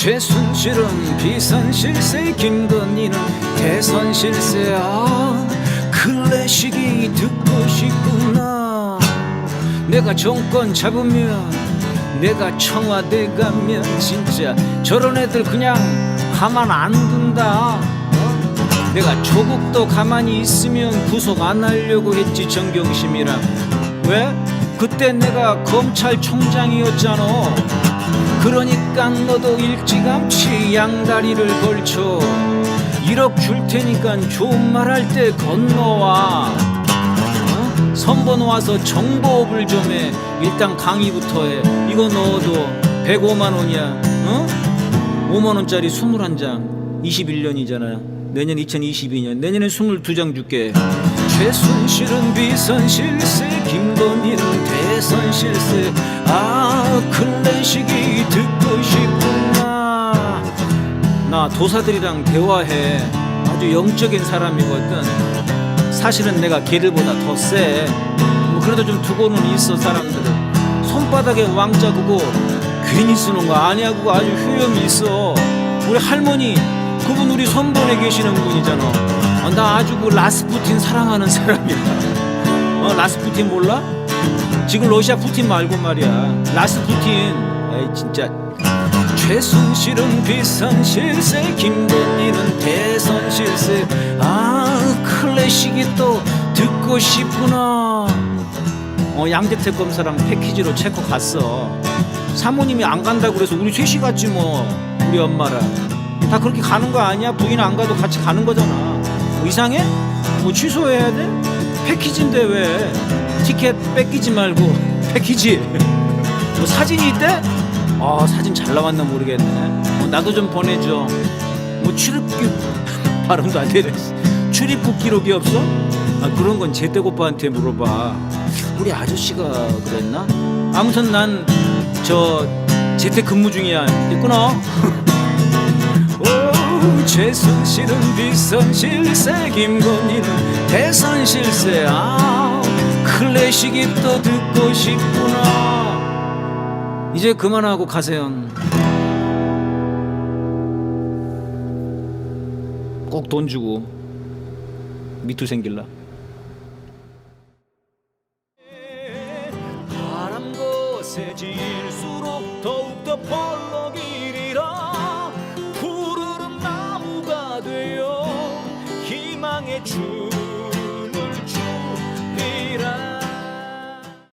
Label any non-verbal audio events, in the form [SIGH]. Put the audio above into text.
최순실은 비선 실세 김건희는 대선 실세 아 클래식이 듣고 싶구나. 내가 정권 잡으면 내가 청와대 가면 진짜 저런 애들 그냥 가만 안 둔다. 어? 내가 조국도 가만히 있으면 구속 안 하려고 했지 정경심이랑 왜? 그때 내가 검찰총장이었잖아 그러니까 너도 일찌감치 양다리를 걸쳐 1억 줄 테니까 좋은 말 할 때 건너와. 어? 선번 와서 정보업을 좀 해. 일단 강의부터 해. 이거 넣어도 105만 원이야. 어? 5만 원짜리 21장. 21년이잖아. 내년 2022년. 내년에 22장 줄게. 최순실은 비선실세 김건희는 대선실세. 아 클래식이 듣고 싶구나. 나 도사들이랑 대화해. 아주 영적인 사람이거든. 사실은 내가 걔들보다 더세. 뭐 그래도 좀 두고는 있어 사람들은. 손바닥에 왕자 그거 괜히 쓰는 거 아니야 그거 아주 효염이 있어. 우리 할머니 그분 우리 선본에 계시는 분이잖아. 어, 나 아주 그 라스푸틴 사랑하는 사람이야. 어 라스푸틴 몰라? 지금 러시아 푸틴 말고 말이야. 라스 푸틴. 에이 진짜. 최순실은 비선 실세 김건희는 대선 실세. 아 클래식이 또 듣고 싶구나. 어 양재택 검사랑 패키지로 체코 갔어. 사모님이 안 간다고 그래서 우리 셋이 갔지 뭐 우리 엄마랑. 다 그렇게 가는 거 아니야? 부인 안 가도 같이 가는 거잖아. 뭐 이상해? 뭐 취소해야 돼? 패키지인데 왜 티켓 뺏기지 말고 패키지. 뭐 사진이 있대? 아 사진 잘 나왔나 모르겠네. 어, 나도 좀 보내줘. 뭐 출입기 [LAUGHS] 발음도 안 되네. 출입국 기록이 없어? 아 그런 건 제댁 오빠한테 물어봐. 우리 아저씨가 그랬나? 아무튼 난 저 재택 근무 중이야. [LAUGHS] 오 최순실은 비선실세 김건희는 대선실세. 아 클래식이 또 듣고 싶구나. 이제 그만하고 가세요. 꼭 돈 주고 미투 생길라. 바람 거세질수록 더욱더 펄럭이리라 푸르른 나무가 되어 희망의 주